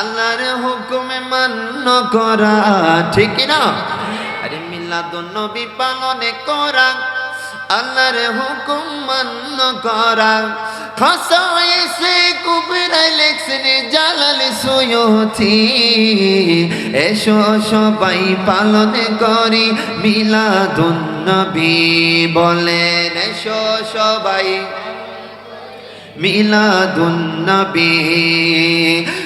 আল্লাহর হুকুমে মান্য করা, ঠিক না? আরে মিলাদুন নবী পালনে করা, আল্লাহর হুকুম মান্য করা। খসাইসে কুবরাই লেখছেন, জালাল সুয়ুথি। এসো সবাই পালন করি, মিলাদুন নবী বলেন, এসো সবাই। মিলাদুন নবী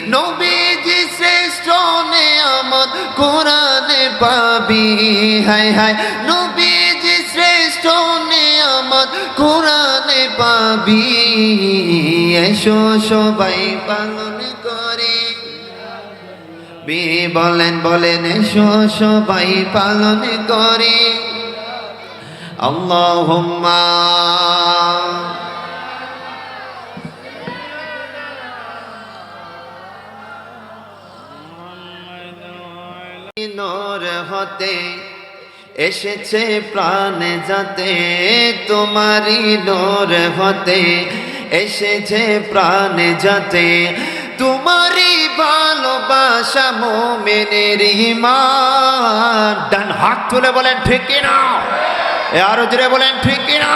নবীজি শ্রেষ্ঠ নেয়ামত কোরআনে পাবি। হায় হায়, নবীজি শ্রেষ্ঠ নেয়ামত কোরআনে পাবি। এসো সবাই পালন করে। বি, বলেন বলেন, এসো সবাই পালন করে। আল্লাহুম্মা নূর হতে এসেছে প্রাণ যাতে, তোমারই নূর হতে এসেছে প্রাণ যাতে, তোমারই ভালোবাসা মোমেনের ডান হাত তুলে বলেন, ঠিক না। আরও জুড়ে বলেন, ঠিক না।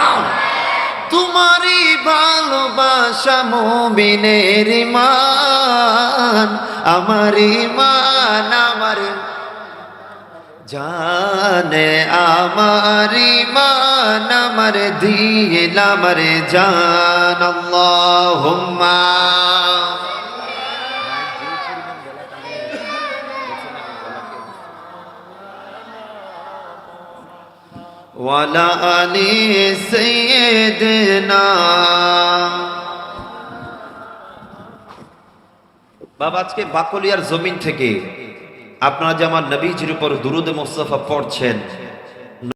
তোমারই ভালোবাসা মোমিনের ইমান আমার ইমান আমার জানে আমার ইমান আমার দিল, আমার জান। আল্লাহুম্মা। ওয়ালা আলি সাইয়্যিদিনা বাবা, আজকে বাকলিয়ার জমিন থেকে আপনারা যে আমার নবীজির উপর দুরুদ মোস্তফা পড়ছেন